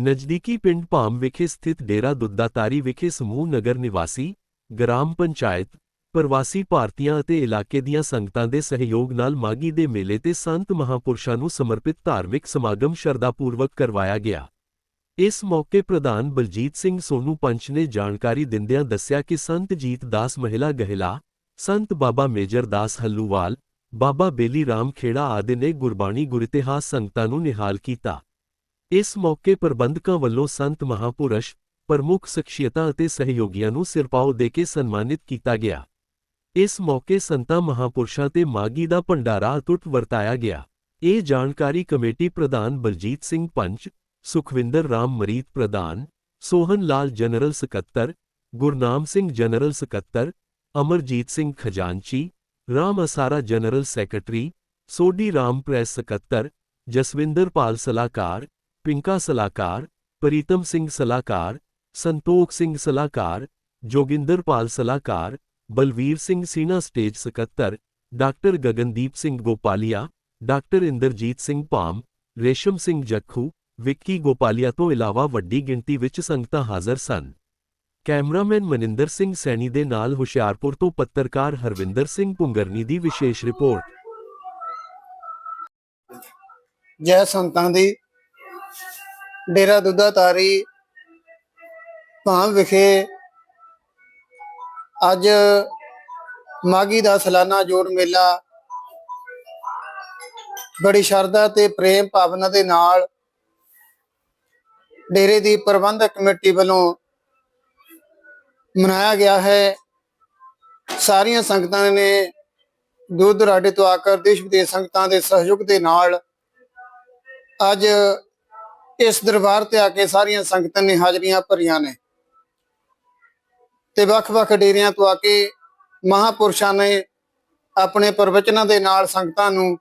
ਨਜ਼ਦੀਕੀ ਪਿੰਡ ਭਾਮ ਵਿਖੇ ਸਥਿਤ ਡੇਰਾ ਦੁੱਦਾਤਾਰੀ ਵਿਖੇ ਸਮੂਹ ਨਗਰ ਨਿਵਾਸੀ, ਗ੍ਰਾਮ ਪੰਚਾਇਤ, ਪ੍ਰਵਾਸੀ ਭਾਰਤੀਆਂ ਅਤੇ ਇਲਾਕੇ ਦੀਆਂ ਸੰਗਤਾਂ ਦੇ ਸਹਿਯੋਗ ਨਾਲ ਮਾਗੀ ਦੇ ਮੇਲੇ ਤੇ ਸੰਤ ਮਹਾਪੁਰਸ਼ਾਂ ਨੂੰ ਸਮਰਪਿਤ ਧਾਰਮਿਕ ਸਮਾਗਮ ਸ਼ਰਧਾਪੂਰਵਕ ਕਰਵਾਇਆ ਗਿਆ। ਇਸ ਮੌਕੇ ਪ੍ਰਧਾਨ ਬਲਜੀਤ ਸਿੰਘ ਸੋਨੂ ਪੰਚ ਨੇ ਜਾਣਕਾਰੀ ਦਿੰਦਿਆਂ ਦੱਸਿਆ ਕਿ ਸੰਤ ਜੀਤ ਦਾਸ ਮਹਿਲਾ ਗਹਿਲਾ, ਸੰਤ ਬਾਬਾ ਮੇਜਰ ਦਾਸ ਹੱਲੂਵਾਲ, ਬਾਬਾ ਬੇਲੀ ਰਾਮ ਖੇੜਾ ਆਦਿ ਨੇ ਗੁਰਬਾਣੀ ਗੁਰਿਤਿਹਾਸ ਸੰਗਤਾਂ ਨੂੰ ਨਿਹਾਲ ਕੀਤਾ। ਇਸ ਮੌਕੇ ਪ੍ਰਬੰਧਕਾਂ ਵੱਲੋਂ ਸੰਤ ਮਹਾਪੁਰਸ਼, ਪ੍ਰਮੁੱਖ ਸ਼ਖਸੀਅਤਾਂ ਅਤੇ ਸਹਿਯੋਗੀਆਂ ਨੂੰ ਸਿਰਪਾਓ ਦੇ ਕੇ ਸਨਮਾਨਿਤ ਕੀਤਾ ਗਿਆ। ਇਸ ਮੌਕੇ ਸੰਤਾਂ ਮਹਾਪੁਰਸ਼ਾਂ ਤੇ ਮਾਗੀ ਦਾ ਭੰਡਾਰਾ ਅਟੁੱਟ ਵਰਤਾਇਆ ਗਿਆ। ਇਹ ਜਾਣਕਾਰੀ ਕਮੇਟੀ ਪ੍ਰਧਾਨ ਬਲਜੀਤ ਸਿੰਘ ਪੰਚ, ਸੁਖਵਿੰਦਰ ਰਾਮ ਮਰੀਤ ਪ੍ਰਧਾਨ, ਸੋਹਨ ਲਾਲ ਜਨਰਲ ਸਕੱਤਰ, ਗੁਰਨਾਮ ਸਿੰਘ ਜਨਰਲ ਸਕੱਤਰ, ਅਮਰਜੀਤ ਸਿੰਘ ਖਜ਼ਾਨਚੀ, Ram Asara general secretary, Sodhi Ram press ਸਕੱਤਰ, ਜਸਵਿੰਦਰ ਪਾਲ ਸਲਾਹਕਾਰ ਪਿੰਕਾ ਸਲਾਹਕਾਰ, ਪ੍ਰੀਤਮ ਸਿੰਘ ਸਲਾਹਕਾਰ, ਸੰਤੋਖ ਸਿੰਘ ਸਲਾਹਕਾਰ ਜੋਗਿੰਦਰ ਸਲਾਹਕਾਰ, ਬਲਵੀਰ ਸਿੰਘ ਸੀਨਾ ਸਟੇਜ ਸਕੱਤਰ, ਡਾਕਟਰ ਗਗਨਦੀਪ ਸਿੰਘ ਗੋਪਾਲੀਆ, ਡਾਕਟਰ ਇੰਦਰਜੀਤ ਸਿੰਘ ਭਾਮ, ਰੇਸ਼ਮ ਸਿੰਘ ਜੱਖੂ, ਵਿੱਕੀ ਗੋਪਾਲੀਆ ਤੋਂ ਇਲਾਵਾ ਵੱਡੀ ਗਿਣਤੀ ਵਿੱਚ ਸੰਗਤਾਂ ਹਾਜ਼ਰ ਸਨ। ਕੈਮਰਾਮੈਨ ਮਨਿੰਦਰ ਸਿੰਘ ਸੈਣੀ ਦੇ ਨਾਲ ਹੁਸ਼ਿਆਰਪੁਰ ਤੋਂ ਪੱਤਰਕਾਰ ਹਰਵਿੰਦਰ ਸਿੰਘ ਪੁੰਗਰਨੀ ਦੀ ਵਿਸ਼ੇਸ਼ ਰਿਪੋਰਟ। ਜੈ ਸੰਤਾਂ ਦੀ ਡੇਰਾ ਦੁੱਧਾ ਤਾਰੀ ਭਾਮ ਵਿਖੇ ਅੱਜ ਮਾਗੀ ਦਾ ਸਾਲਾਨਾ ਜੋੜ ਮੇਲਾ ਬੜੀ ਸ਼ਰਧਾ ਤੇ ਪ੍ਰੇਮ ਭਾਵਨਾ ਦੇ ਨਾਲ ਡੇਰੇ ਦੀ ਪ੍ਰਬੰਧਕ ਕਮੇਟੀ ਵੱਲੋਂ ਮਨਾਇਆ ਗਿਆ ਹੈ। ਸਾਰੀਆਂ ਸੰਗਤਾਂ ਨੇ ਦੂਰ ਦੁਰਾਡੇ ਤੋਂ ਆ ਆਕਰ ਦੇਸ਼ ਵਿਦੇਸ਼ ਸੰਗਤਾਂ ਦੇ ਸਹਿਯੋਗ ਦੇ ਨਾਲ ਅੱਜ ਇਸ ਦਰਬਾਰ ਤੇ ਆ ਕੇ ਸਾਰੀਆਂ ਸੰਗਤਾਂ ਨੇ ਹਾਜ਼ਰੀਆਂ ਭਰੀਆਂ ਨੇ। ਤੇ ਵੱਖ-ਵੱਖ ਡੇਰਿਆਂ ਤੋਂ ਆ ਕੇ ਮਹਾਪੁਰਸ਼ਾਂ ਨੇ ਆਪਣੇ ਪ੍ਰਵਚਨਾਂ ਦੇ ਨਾਲ ਸੰਗਤਾਂ ਨੂੰ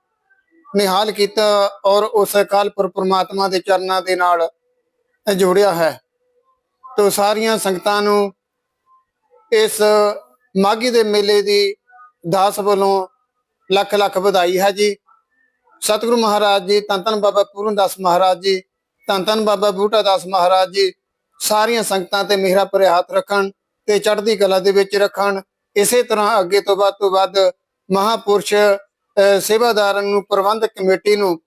ਨਿਹਾਲ ਕੀਤਾ ਔਰ ਉਸ ਅਕਾਲ ਅਕਾਲਪੁਰ ਪ੍ਰਮਾਤਮਾ ਦੇ ਚਰਨਾਂ ਦੇ ਨਾਲ ਜੋੜਿਆ ਹੈ। ਤੋ ਸਾਰੀਆਂ ਸੰਗਤਾਂ ਨੂੰ ਇਸ ਮਾਗੀ ਦੇ ਮੇਲੇ ਦੀ ਦਾਸ ਵੱਲੋਂ ਲੱਖ ਲੱਖ ਵਧਾਈ ਹੈ ਜੀ। ਸਤਿਗੁਰੂ ਮਹਾਰਾਜ ਜੀ ਤਨ ਧੰਨ ਬਾਬਾ ਪੂਰਨ ਦਾਸ ਮਹਾਰਾਜ ਜੀ ਧੰਨ ਧੰਨ ਬਾਬਾ ਬੂਟਾ ਦਾਸ ਮਹਾਰਾਜ ਜੀ। ਸਾਰੀਆਂ ਸੰਗਤਾਂ ਤੇ ਮਿਹਰਾ ਭਰੇ ਹੱਥ ਰੱਖਣ ਤੇ ਚੜ੍ਹਦੀ ਕਲਾ ਦੇ ਵਿੱਚ ਰੱਖਣ। ਇਸੇ ਤਰ੍ਹਾਂ ਅੱਗੇ ਤੋਂ ਵੱਧ ਤੋਂ ਵੱਧ ਮਹਾਪੁਰਸ਼ ਸੇਵਾਦਾਰਾਂ ਨੂੰ, ਪ੍ਰਬੰਧਕ ਕਮੇਟੀ ਨੂੰ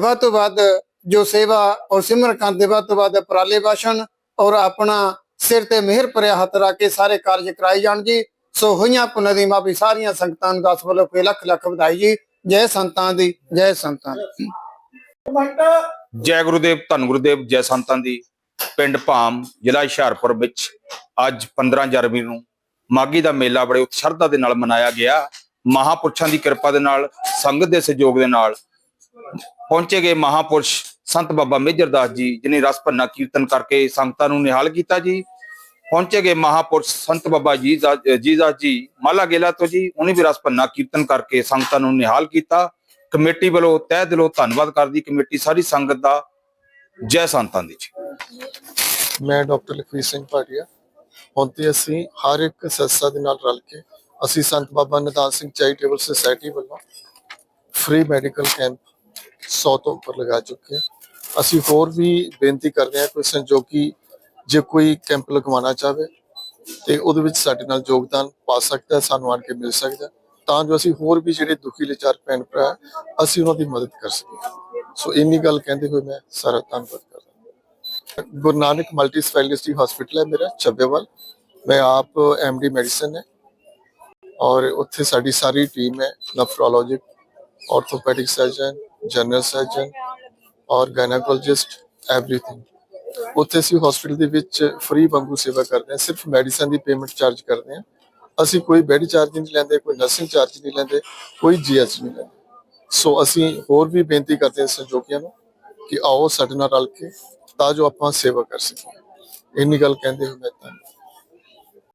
ਵੱਧ ਤੋਂ ਵੱਧ ਜੋ ਸੇਵਾ ਔਰ ਸਿਮਰਨ ਕਰਨ ਦੇ ਵੱਧ ਤੋਂ ਵੱਧ ਉਪਰਾਲੇ ਵਾਸ਼ਣ ਔਰ ਆਪਣਾ ਸਿਰ ਤੇ ਮਿਹਰ ਭਰਿਆ ਹੱਥ ਰੱਖ ਕੇ ਸਾਰੇ ਕਾਰਜ ਕਰਾਏ ਜਾਣ ਜੀ। ਸੋ ਹੋਈਆਂ ਪੁੰਨ ਦੀ ਮਾਪੀ ਸਾਰੀਆਂ ਸੰਗਤਾਂ ਨੂੰ ਦਸ ਵੱਲੋਂ ਲੱਖ ਲੱਖ ਵਧਾਈ ਜੀ। ਜੈ ਸੰਤਾਂ ਦੀ, ਜੈ ਸੰਤਾਂ ਦੀ। ਜੈ ਗੁਰੂਦੇਵ, ਧੰਨ ਗੁਰੂਦੇਵ, ਜੈ ਸੰਤਾਂ ਦੀ। ਪਿੰਡ ਭਾਮ ਜ਼ਿਲ੍ਹਾ ਹੁਸ਼ਿਆਰਪੁਰ ਵਿੱਚ ਅੱਜ 15 ਜਨਵਰੀ ਨੂੰ ਮਾਗੀ ਦਾ ਮੇਲਾ ਬੜੇ ਉਤਸ਼ਰਧਾ ਦੇ ਨਾਲ ਮਨਾਇਆ ਗਿਆ। ਮਹਾਪੁਰਸ਼ਾਂ ਦੀ ਕਿਰਪਾ ਦੇ ਨਾਲ, ਸੰਗਤ ਦੇ ਸਹਿਯੋਗ ਦੇ ਨਾਲ ਪਹੁੰਚੇ ਗਏ ਮਹਾਪੁਰਸ਼ ਸੰਤ ਬਾਬਾ ਮੇਜਰ ਦਾਸ ਜੀ ਜਿਨੇ ਰਸ ਭੰਨਾ ਕੀਰਤਨ ਕਰਕੇ ਸੰਗਤਾਂ ਨੂੰ ਨਿਹਾਲ ਕੀਤਾ ਜੀ। ਪਹੁੰਚੇ ਗਏ ਮਹਾਪੁਰਸ਼ ਸੰਤ ਬਾਬਾ ਜੀ ਦਾ- ਜੀ ਦਾਸ ਜੀ, ਮਾਲਾ ਗੇਲਾ ਤੋਂ ਜੀ, ਉਹਨੇ ਵੀ ਰਸ ਭੰਨਾ ਕੀਰਤਨ ਕਰਕੇ ਸੰਗਤਾਂ ਨੂੰ ਨਿਹਾਲ ਕੀਤਾ। ਕਮੇਟੀ ਵੱਲੋਂ ਤਹਿ ਦਿਲੋਂ ਧੰਨਵਾਦ ਕਰਦੀ ਕਮੇਟੀ ਸਾਰੀ ਸੰਗਤ ਦਾ ਜੈ ਸੰਤਾਂ ਦੀ ਜੀ। ਮੈਂ ਡਾਕਟਰ ਲਖਵੀਰ ਸਿੰਘ ਭਾਟੀਆ। ਹੁਣ ਤੇ ਅਸੀਂ ਹਰ ਇੱਕ ਸੰਸਥਾ ਦੇ ਨਾਲ ਰਲ ਕੇ ਅਸੀਂ ਸੰਤ ਬਾਬਾ ਨਿਧਾਨ ਸਿੰਘ ਚੈਰੀਟੇਬਲ ਸੁਸਾਇਟੀ ਵੱਲੋਂ ਫ੍ਰੀ ਮੈਡੀਕਲ ਕੈਂਪ 100 ਤੋਂ ਉੱਪਰ ਲਗਾ ਚੁੱਕੇ ਹਾਂ। ਅਸੀਂ ਹੋਰ ਵੀ ਬੇਨਤੀ ਕਰਦੇ ਹਾਂ ਕੋਈ ਸੰਜੋਗੀ ਜੇ ਕੋਈ ਕੈਂਪ ਲਗਵਾਉਣਾ ਚਾਹਵੇ ਤੇ ਉਹਦੇ ਵਿੱਚ ਸਾਡੇ ਨਾਲ ਯੋਗਦਾਨ ਪਾ ਸਕਦਾ, ਸਾਨੂੰ ਆਣ ਕੇ ਮਿਲ ਸਕਦਾ। ਤਾਂ ਜੋ ਅਸੀਂ ਹੋਰ ਵੀ ਜਿਹੜੇ ਦੁਖੀ ਲਾਚਾਰ ਭੈਣ ਭਰਾ ਅਸੀਂ ਉਹਨਾਂ ਦੀ ਮਦਦ ਕਰ ਸਕੀਏ। ਸੋ ਇੰਨੀ ਗੱਲ ਕਹਿੰਦੇ ਹੋਏ ਮੈਂ ਸਾਰਾ ਧੰਨਵਾਦ ਕਰਦਾ Guru Nanak multi speciality hospital ਹੈ ਮੇਰਾ ਚੱਬੇਵਾਲ ਮੈਂ ਆਪ ਐਮਡੀ ਮੈਡੀਸਨ ਹੈ ਔਰ ਉੱਥੇ ਸਾਡੀ ਸਾਰੀ ਟੀਮ ਹੈ nephrologic orthopaedic surgeon general surgeon ਔਰ ਗਾਇਨੋਕੋਲੋਜਿਸਟ ਐਵਰੀਥਿੰਗ ਉੱਥੇ ਅਸੀਂ ਹਸਪੀਟਲ ਦੇ ਵਿੱਚ ਫ੍ਰੀ ਵਾਂਗੂ ਸੇਵਾ ਕਰਦੇ ਹਾਂ, ਸਿਰਫ ਮੈਡੀਸਨ ਦੀ ਪੇਮੈਂਟ ਚਾਰਜ ਕਰਦੇ ਹਾਂ। ਅਸੀਂ ਕੋਈ ਬੈੱਡ ਚਾਰਜ ਨਹੀਂ ਲੈਂਦੇ, ਕੋਈ ਨਰਸਿੰਗ ਚਾਰਜ ਨਹੀਂ ਲੈਂਦੇ, ਕੋਈ ਜੀਐਸ ਨਹੀਂ ਲੈਂਦੇ। ਸੋ ਅਸੀਂ ਹੋਰ ਵੀ ਬੇਨਤੀ ਕਰਦੇ ਹਾਂ ਸਹਿਯੋਗੀਆਂ ਨੂੰ ਕਿ ਆਓ ਸਾਡੇ ਨਾਲ ਰਲ ਕੇ ਤਾਂ ਜੋ ਆਪਾਂ ਸੇਵਾ ਕਰ ਸਕੀਏ। ਇੰਨੀ ਗੱਲ ਕਹਿੰਦੇ ਹੋਏ ਮੈਂ ਧੰਨਵਾਦ।